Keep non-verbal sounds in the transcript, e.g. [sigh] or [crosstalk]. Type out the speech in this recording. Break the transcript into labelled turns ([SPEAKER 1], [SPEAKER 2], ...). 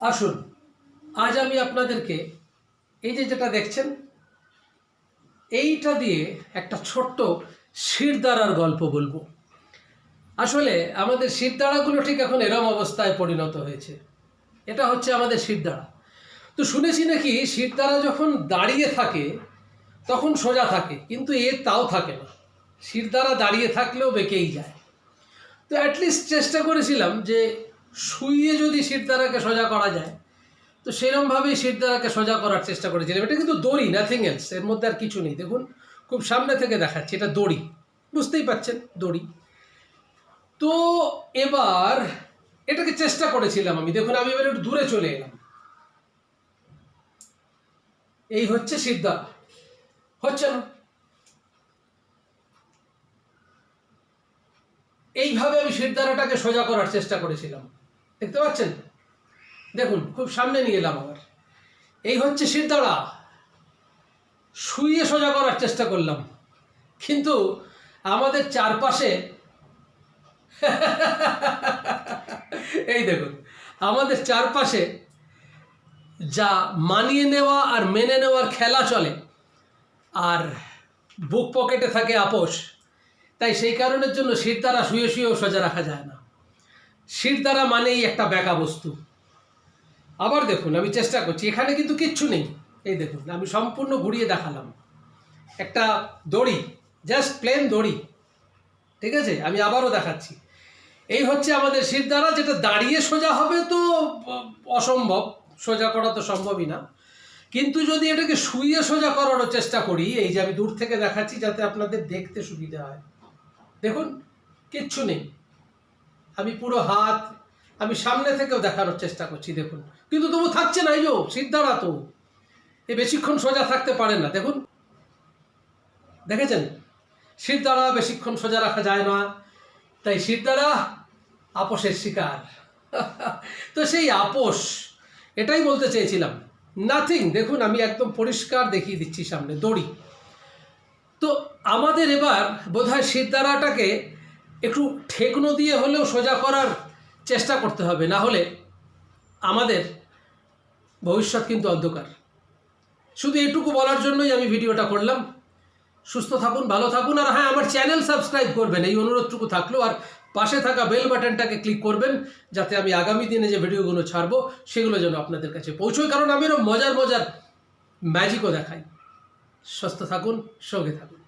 [SPEAKER 1] আসুন, আজ আমি আপনাদেরকে এই যে যেটা দেখছেন, এইটা দিয়ে একটা ছোট্ট শিরদাঁড়ার গল্প বলব। আসলে আমাদের শিরদাঁড়াগুলো ঠিক এখন এরম অবস্থায় পরিণত হয়েছে। এটা হচ্ছে আমাদের শিরদাঁড়া। তো শুনেছি নাকি শিরদাঁড়া যখন দাঁড়িয়ে থাকে, তখন সোজা থাকে, কিন্তু এ তাও থাকে না। শিরদাঁড়া দাঁড়িয়ে থাকলেও বেঁকেই যায়। তো অ্যাটলিস্ট চেষ্টা করেছিলাম যে শুইয়ে যদি শিরদাঁড়াকে সোজা করা যায়, তো সেরমভাবেই শিরদাঁড়াকে সোজা করার চেষ্টা করেছিলাম। এটা কিন্তু দড়ি নাথিং এলস এর মধ্যে আর কিছু নেই। দেখুন, খুব সামনে থেকে দেখাচ্ছি, এটা দড়ি। বুঝতেই পাচ্ছেন, দড়ি। তো এবার এটাকে চেষ্টা করেছিলাম আমি। দেখুন, আমি এবার একটু দূরে চলে এলাম। এই হচ্ছে শিরদাঁড়া হচ্ছে না? এইভাবে আমি শিরদাঁড়াটাকে সোজা করার চেষ্টা করেছিলাম। দেখতে পাচ্ছেন? দেখুন, খুব সামনে নিয়ে এলাম আবার। এই হচ্ছে শিরদাঁড়া। শুয়ে সোজা করার চেষ্টা করলাম। কিন্তু আমাদের চারপাশে [laughs] এই দেখুন, আমাদের চারপাশে যা মানিয়ে নেওয়া আর মেনে নেওয়ার খেলা চলে, আর বুক পকেটে থাকে আপোষ, তাই সেই কারণের জন্য শিরদাঁড়া শুয়ে শুয়েও সোজা রাখা যায় না। শিরদাঁড়া মানেই একটা ব্যাকা বস্তু। আবার দেখুন, আমি চেষ্টা করছি, এখানে কিন্তু কিচ্ছু নেই। এই দেখুন, আমি সম্পূর্ণ ঘুরিয়ে দেখালাম। একটা দড়ি জাস্ট প্লেন দড়ি। ঠিক আছে? আমি আবারও দেখাচ্ছি। এই হচ্ছে আমাদের শিরদাঁড়া যেটা দাঁড়িয়ে সোজা হবে তো অসম্ভব। সোজা করা তো সম্ভবই না। কিন্তু যদি এটাকে শুইয়ে সোজা করারও চেষ্টা করি, এই যে আমি দূর থেকে দেখাচ্ছি, যাতে আপনাদের দেখতে সুবিধা হয়। দেখুন, কিচ্ছু নেই। আমি পুরো হাত, আমি সামনে থেকেও দেখানোর চেষ্টা করছি, দেখুন। কিন্তু তবু থাকছে না যো সিদ্ধারা তো। এ বেশিক্ষণ সোজা থাকতে পারে না, দেখুন। দেখেছেন? শিরদাঁড়া বেশিক্ষণ সোজা রাখা যায় না, তাই শিরদাঁড়া আপোষের শিকার। [laughs] তো সেই আপোষ, এটাই বলতে চেয়েছিলাম। নাথিং দেখুন, আমি একদম পরিষ্কার দেখিয়ে দিচ্ছি সামনে, দড়ি। তো আমাদের এবার বোধহয় শিরদাঁড়াটাকে একটু ঠেকনো দিয়ে হলেও সোজা করার চেষ্টা করতে হবে, না হলে আমাদের ভবিষ্যৎ কিন্তু অন্ধকার। শুধু এটুকু বলার জন্যই আমি ভিডিওটা করলাম। সুস্থ থাকুন, ভালো থাকুন, আর হ্যাঁ আমার চ্যানেল সাবস্ক্রাইব করবেন, এই অনুরোধটুকু থাকল, আর পাশে থাকা বেল বাটনটাকে ক্লিক করবেন, যাতে আমি আগামী দিনে যে ভিডিওগুলো ছাড়বো, সেগুলো যেন আপনাদের কাছে পৌঁছয়, কারণ আমি এরকম মজার মজার ম্যাজিকও দেখাই। সুস্থ থাকুন, সঙ্গে থাকুন।